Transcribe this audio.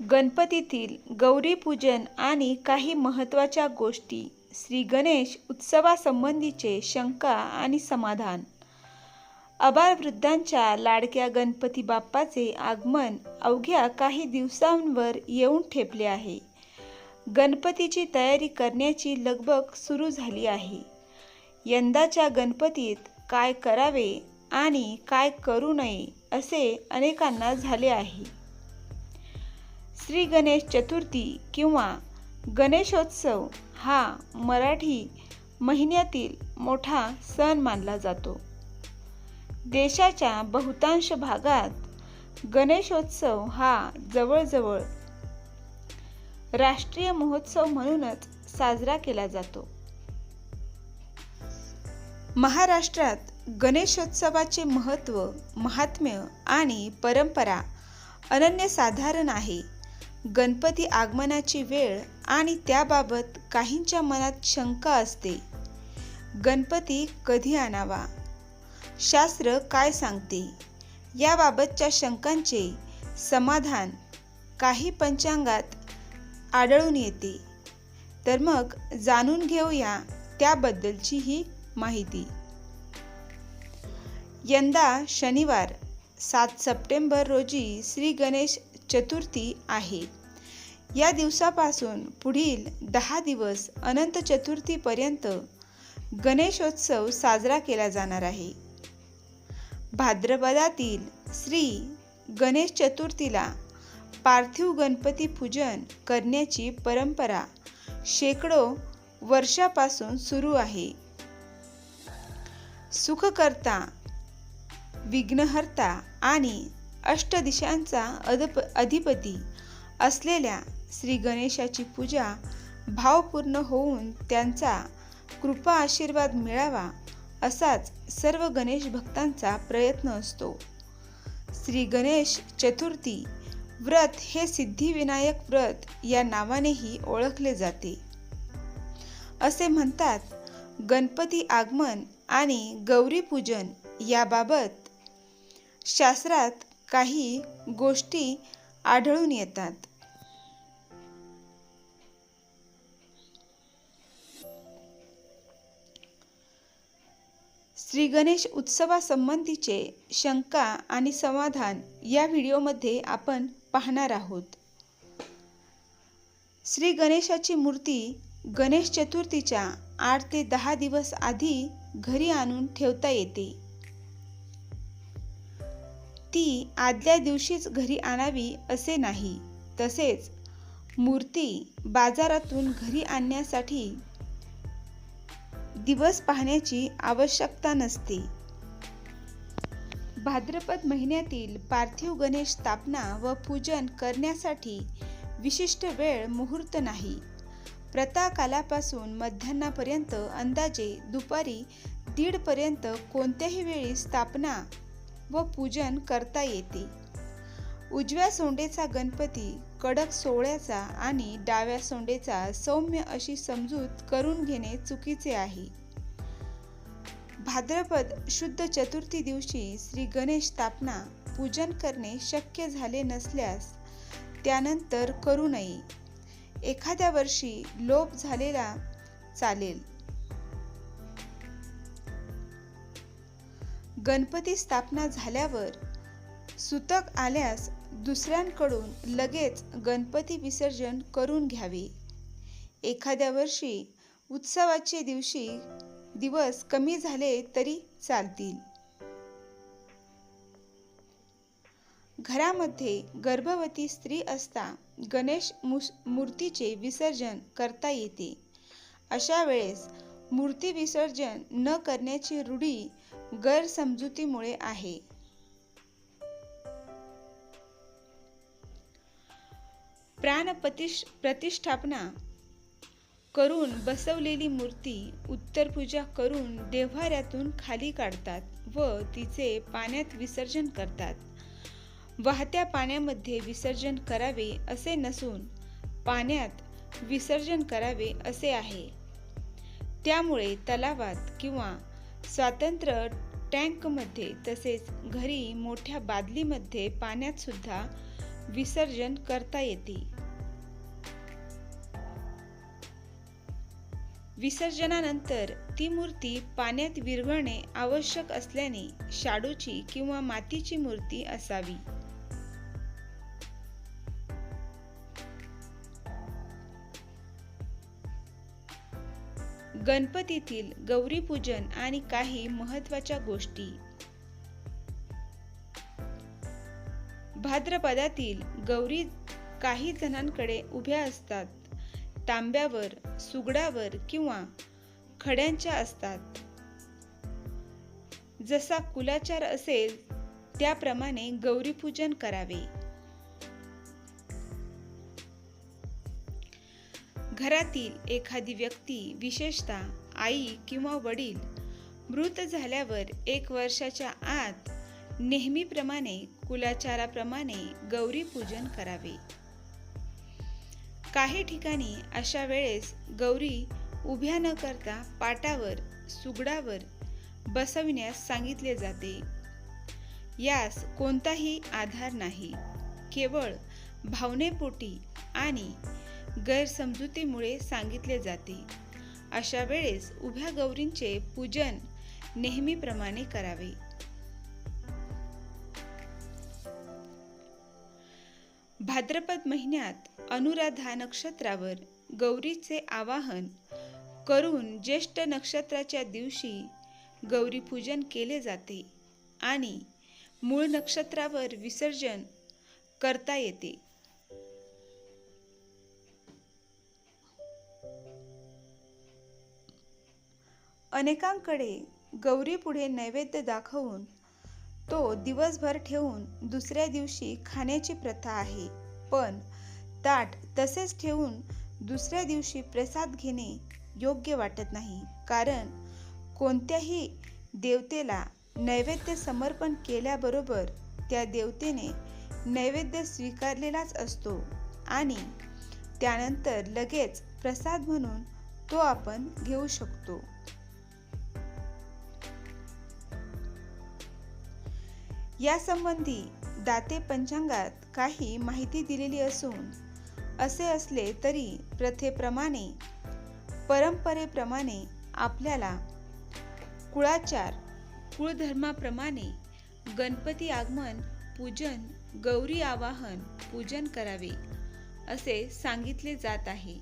गणपतीतील गौरीपूजन आणि काही महत्त्वाच्या गोष्टी श्री गणेश उत्सवासंबंधीचे शंका आणि समाधान. आबालवृद्धांच्या लाडक्या गणपती बाप्पाचे आगमन अवघ्या काही दिवसांवर येऊन ठेपले आहे. गणपतीची तयारी करण्याची लगबग सुरू झाली आहे. यंदाच्या गणपतीत काय करावे आणि काय करू नये असे अनेकांना झाले आहे. श्री गणेश चतुर्थी किंवा गणेशोत्सव हा मराठी महिन्यातील मोठा सण मानला जातो. देशाच्या बहुतांश भागात गणेशोत्सव हा जवळजवळ राष्ट्रीय महोत्सव म्हणूनच साजरा केला जातो. महाराष्ट्रात गणेशोत्सवाचे महत्त्व महात्म्य आणि परंपरा अनन्यसाधारण आहे. गणपती आगमनाची वेळ आणि त्याबाबत काहींच्या मनात शंका असते. गणपती कधी आणावा? शास्त्र काय सांगते? याबाबतच्या शंकांचे समाधान काही पंचांगात आढळून येते. तर मग जाणून घेऊया त्याबद्दलची ही माहिती. यंदा शनिवार सात सप्टेंबर रोजी श्री गणेश चतुर्थी आहे. या दिवसापासून पुढील दहा दिवस अनंत चतुर्थीपर्यंत गणेशोत्सव साजरा केला जाणार आहे. भाद्रपदातील श्री गणेश चतुर्थीला पार्थिव गणपती पूजन करण्याची परंपरा शेकडो वर्षापासून सुरू आहे. सुखकर्ता विघ्नहर्ता आणि अष्टदिशांचा अदप अधिपती असलेल्या श्री गणेशाची पूजा भावपूर्ण होऊन त्यांचा कृपा आशीर्वाद मिळावा असाच सर्व गणेश भक्तांचा प्रयत्न असतो. श्री गणेश चतुर्थी व्रत हे सिद्धिविनायक व्रत या नावानेही ओळखले जाते. असे म्हणतात गणपती आगमन आणि गौरीपूजन याबाबत शास्त्रात काही गोष्टी आढळून येतात. श्री गणेश उत्सवासंबंधीचे शंका आणि समाधान या व्हिडिओमध्ये आपण पाहणार आहोत. श्री गणेशाची मूर्ती गणेश चतुर्थीच्या आठ ते दहा दिवस आधी घरी आणून ठेवता येते. ती आदल्या दिवशीच घरी आणावी असे नाही. तसेच मूर्ती बाजारातून घरी आणण्यासाठी दिवस पाहण्याची आवश्यकता नसते. भाद्रपद महिन्यातील पार्थिव गणेश स्थापना व पूजन करण्यासाठी विशिष्ट वेळ मुहूर्त नाही. प्रताकालापासून मध्यान्हापर्यंत अंदाजे दुपारी दीडपर्यंत कोणत्याही वेळी स्थापना व पूजन करता येते. उजव्या सोंडेचा गणपती कडक सोहळ्याचा आणि डाव्या सोंडेचा सौम्य अशी समजूत करून घेणे चुकीचे आहे. भाद्रपद शुद्ध चतुर्थी दिवशी श्री गणेश स्थापना पूजन करणे शक्य झाले नसल्यास त्यानंतर करू नये. एखाद्या वर्षी लोप झालेला चालेल. गणपती स्थापना झाल्यावर सुतक आल्यास दुसऱ्यांकडून लगेच गणपती विसर्जन करून घ्यावे. एखाद्या वर्षी उत्सवाचे दिवशी दिवस कमी झाले तरी चालतील. घरामध्ये गर्भवती स्त्री असता गणेश मूर्तीचे विसर्जन करता येते. अशा वेळेस मूर्ती विसर्जन न करण्याची रूढी गैरसमजुतीमुळे आहे. प्राण प्रतिष्ठापना करून बसवलेली मूर्ती उत्तर पूजा करून देव्हाऱ्यातून खाली काढतात व तिचे पाण्यात विसर्जन करतात. वाहत्या पाण्यामध्ये विसर्जन करावे असे नसून पाण्यात विसर्जन करावे असे आहे. त्यामुळे तलावात किंवा स्वातंत्र्य टँकमध्ये तसेच घरी मोठ्या बादलीमध्ये पाण्यात सुद्धा विसर्जन करता येते. विसर्जनानंतर ती मूर्ती पाण्यात विरघळणे आवश्यक असल्याने शाडूची किंवा मातीची मूर्ती असावी. गणपतीतील गौरीपूजन आणि काही महत्त्वाच्या गोष्टी. भाद्रपदातील गौरी काही जणांकडे उभ्या असतात. तांब्यावर सुगडावर किंवा खड्यांच्या असतात. जसा कुलाचार असेल त्याप्रमाणे गौरीपूजन करावे. घरातील एखादी व्यक्ती विशेषतः आई किंवा वडील मृत झाल्यावर एक वर्षाच्या आत नेहमीप्रमाणे कुलाचाराप्रमाणे गौरी पूजन करावे. काही ठिकाणी अशा वेळेस गौरी उभ्या न करता पाटावर सुगडावर बसविण्यास सांगितले जाते. यास कोणताही आधार नाही. केवळ भावनेपोटी आणि गैरसमजुतीमुळे सांगितले जाते. अशा वेळेस उभ्या गौरींचे पूजन नेहमीप्रमाणे करावे. भाद्रपद महिन्यात अनुराधा नक्षत्रावर गौरीचे आवाहन करून ज्येष्ठ नक्षत्राच्या दिवशी गौरी पूजन केले जाते आणि मूळ नक्षत्रावर विसर्जन करता येते. अनेकांकडे गौरीपुढे नैवेद्य दाखवून तो दिवसभर ठेवून दुसऱ्या दिवशी खाण्याची प्रथा आहे. पण ताट तसेच ठेवून दुसऱ्या दिवशी प्रसाद घेणे योग्य वाटत नाही. कारण कोणत्याही देवतेला नैवेद्य समर्पण केल्याबरोबर त्या देवतेने नैवेद्य स्वीकारलेलाच असतो आणि त्यानंतर लगेच प्रसाद म्हणून तो आपण घेऊ शकतो. यासंबंधी दाते पंचांगात काही माहिती दिलेली असून असे असले तरी प्रथेप्रमाणे परंपरेप्रमाणे आपल्याला कुळाचार कुळधर्माप्रमाणे गणपती आगमन पूजन गौरी आवाहन पूजन करावे असे सांगितले जात आहे.